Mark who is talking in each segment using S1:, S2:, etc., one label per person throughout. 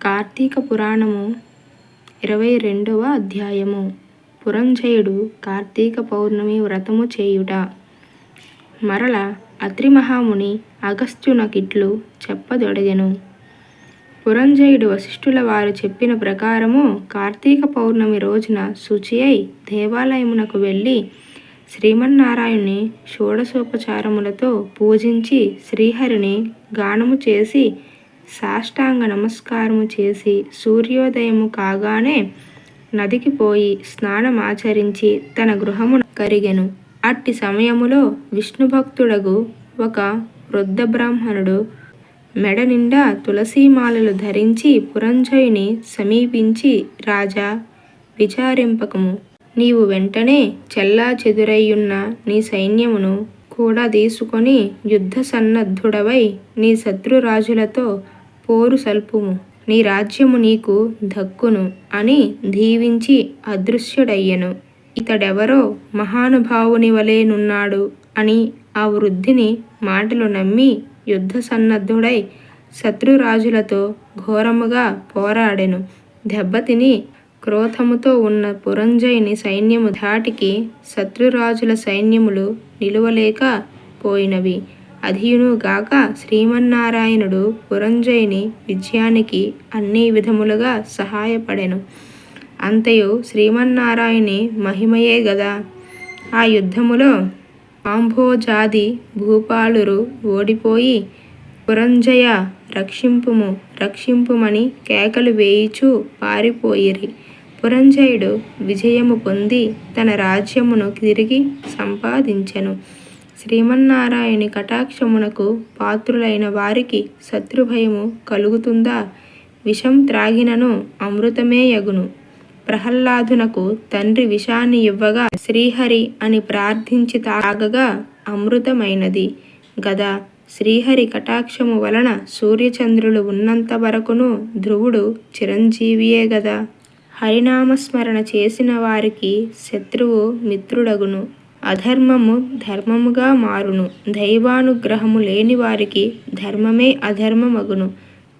S1: కార్తీక పురాణము ఇరవై రెండవ అధ్యాయము. పురంజయుడు కార్తీక పౌర్ణమి వ్రతము చేయుట. మరల అత్రిమహాముని అగస్త్యునకిట్లు చెప్పదొడగెను. పురంజయుడు వశిష్ఠుల వారు చెప్పిన ప్రకారము కార్తీక పౌర్ణమి రోజున శుచి అయి దేవాలయమునకు వెళ్ళి శ్రీమన్నారాయణుని షోడశోపచారములతో పూజించి శ్రీహరిని గానము చేసి సాష్టాంగ నమస్కారము చేసి సూర్యోదయము కాగానే నదికి పోయి స్నానమాచరించి తన గృహమున కరిగెను. అట్టి సమయములో విష్ణుభక్తుడగు ఒక వృద్ధ బ్రాహ్మణుడు మెడ నిండా తులసీమాలలు ధరించి పురంజయుని సమీపించి రాజా విచారింపకము. నీవు వెంటనే చెల్లా చెదురయ్యున్న నీ సైన్యమును కూడా తీసుకొని యుద్ధ సన్నద్ధుడవై నీ శత్రురాజులతో పోరు సల్పుము నీ రాజ్యము నీకు దక్కును అని దీవించి అదృశ్యుడయ్యెను. ఇతడెవరో మహానుభావుని వలెనున్నాడు అని ఆ వృద్ధిని మాటలు నమ్మి యుద్ధ సన్నద్ధుడై శత్రురాజులతో ఘోరముగా పోరాడెను. దెబ్బతిని క్రోధముతో ఉన్న పురంజయుని సైన్యము ధాటికి శత్రురాజుల సైన్యములు నిలువలేక పోయినవి. అధీనుగాక శ్రీమన్నారాయణుడు పురంజయుని విజయానికి అన్ని విధములుగా సహాయపడెను. అంతయు శ్రీమన్నారాయణి మహిమయే గదా. ఆ యుద్ధములో ఆంభోజాది భూపాలురు ఓడిపోయి పురంజయ రక్షింపుము రక్షింపుమని కేకలు వేయిచూ పారిపోయిరి. పురంజయుడు విజయము పొంది తన రాజ్యమును తిరిగి సంపాదించెను. శ్రీమన్నారాయణి కటాక్షమునకు పాత్రులైన వారికి శత్రుభయము కలుగుతుందా? విషం త్రాగినను అమృతమే యగును. ప్రహ్లాదునకు తండ్రి విషాన్ని ఇవ్వగా శ్రీహరి అని ప్రార్థించి తాగగా అమృతమైనది. గదా శ్రీహరి కటాక్షము వలన సూర్యచంద్రులు ఉన్నంత వరకును ధ్రువుడు చిరంజీవియే గదా. హరినామస్మరణ చేసిన వారికి శత్రువు మిత్రుడగును. అధర్మము ధర్మముగా మారును. దైవానుగ్రహము లేని వారికి ధర్మమే అధర్మమగును.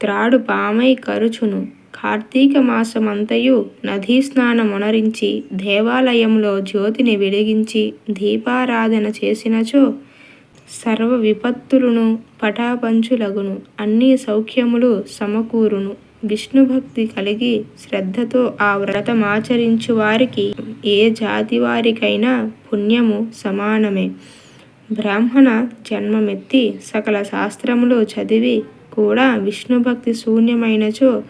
S1: త్రాడు పామై కరుచును. కార్తీక మాసమంతయు నదీ స్నానమునరించి దేవాలయంలో జ్యోతిని వెలిగించి దీపారాధన చేసినచో సర్వ విపత్తులను పటాపంచులగును. అన్ని సౌఖ్యములు సమకూరును. విష్ణుభక్తి కలిగి శ్రద్ధతో ఆ వ్రతమాచరించు వారికి ఏ జాతి వారికైనా పుణ్యము సమానమే. బ్రాహ్మణ జన్మమెత్తి సకల శాస్త్రములు చదివి కూడా విష్ణుభక్తి శూన్యమైనచో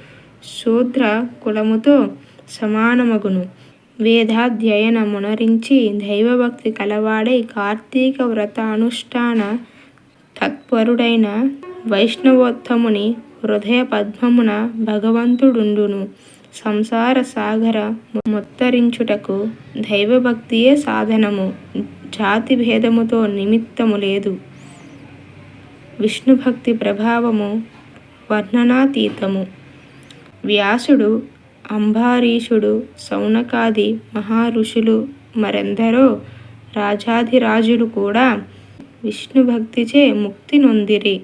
S1: శూద్ర కులముతో సమానమగును. వేదాధ్యయనమునరించి దైవభక్తి కలవాడై కార్తీక వ్రతానుష్ఠాన తత్పరుడైన వైష్ణవోత్తముని హృదయ పద్మమున భగవంతుడుండును. సంసార సాగర మొత్తరించుటకు దైవభక్తియే సాధనము. జాతి భేదముతో నిమిత్తము లేదు. విష్ణుభక్తి ప్రభావము వర్ణనాతీతము. వ్యాసుడు అంబారీషుడు సౌనకాది మహారుషులు మరెందరో రాజాధిరాజులు కూడా విష్ణుభక్తిచే ముక్తి నొందిరి.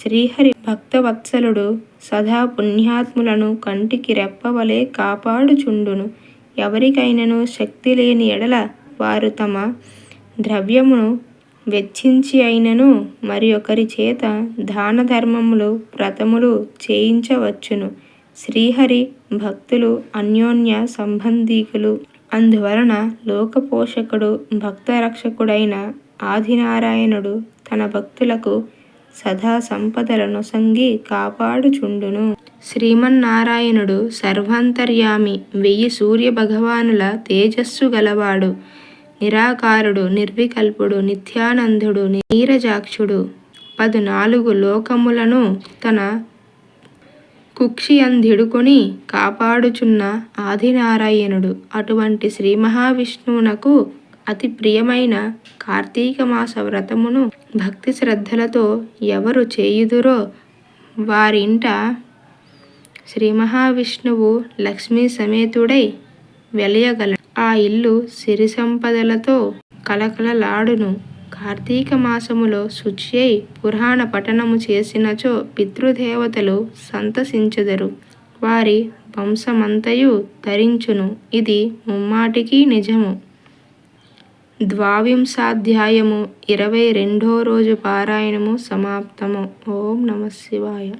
S1: శ్రీహరి భక్తవత్సలుడు సదా పుణ్యాత్ములను కంటికి రెప్పవలే కాపాడుచుండును. ఎవరికైనను శక్తి లేని ఎడల వారు తమ ద్రవ్యమును వెచ్చించి అయినను మరి ఒకరి చేత దాన ధర్మములు వ్రతములు చేయించవచ్చును. శ్రీహరి భక్తులు అన్యోన్య సంబంధీకులు. అందువలన లోకపోషకుడు భక్తరక్షకుడైన ఆదినారాయణుడు తన భక్తులకు సదా సంపదలను సంగి కాపాడుచుండును. శ్రీమన్నారాయణుడు సర్వాంతర్యామి వెయ్యి సూర్య భగవానుల తేజస్సు గలవాడు. నిరాకారుడు నిర్వికల్పుడు నిత్యానందుడు నీరజాక్షుడు. పదునాలుగు లోకములను తన కుక్షియందిడుకొని కాపాడుచున్న ఆదినారాయణుడు. అటువంటి శ్రీ మహావిష్ణువునకు అతి ప్రియమైన కార్తీక మాస వ్రతమును భక్తి శ్రద్ధలతో ఎవరు చేయుదురో వారింట శ్రీ మహావిష్ణువు లక్ష్మీ సమేతుడై వెలయగల ఆ ఇల్లు సిరి సంపదలతో కలకలలాడును కార్తీక మాసములో శుచి అయి పురాణ పఠనము చేసినచో పితృదేవతలు సంతసించెదరు. వారి వంశమంతయు ధరించును. ఇది ముమ్మాటికి నిజము. ద్వావింశాధ్యాయము ఇరవై రెండో రోజు పారాయణము సమాప్తము. ఓం నమ శివాయ.